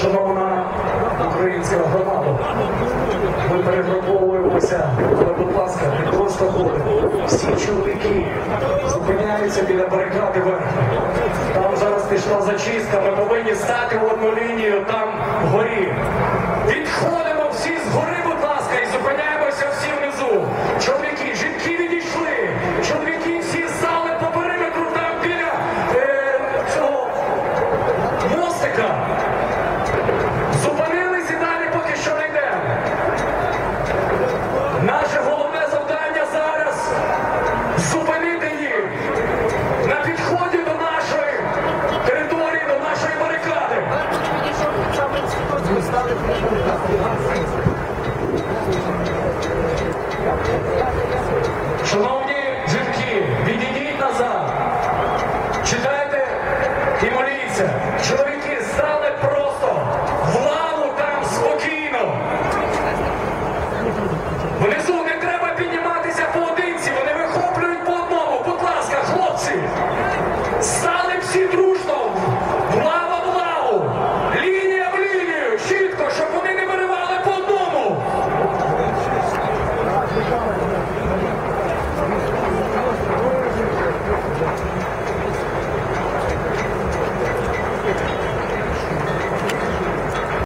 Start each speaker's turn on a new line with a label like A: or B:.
A: Шановна українська громада, ми перегруповуємося, але, будь ласка, не просто ходимо. Всі чоловіки зупиняються біля барикади верхньої. Там зараз пішла зачистка, ми повинні стати в одну лінію там вгорі. Відходимо Шановні зірки, відійдіть назад, читайте і моліться.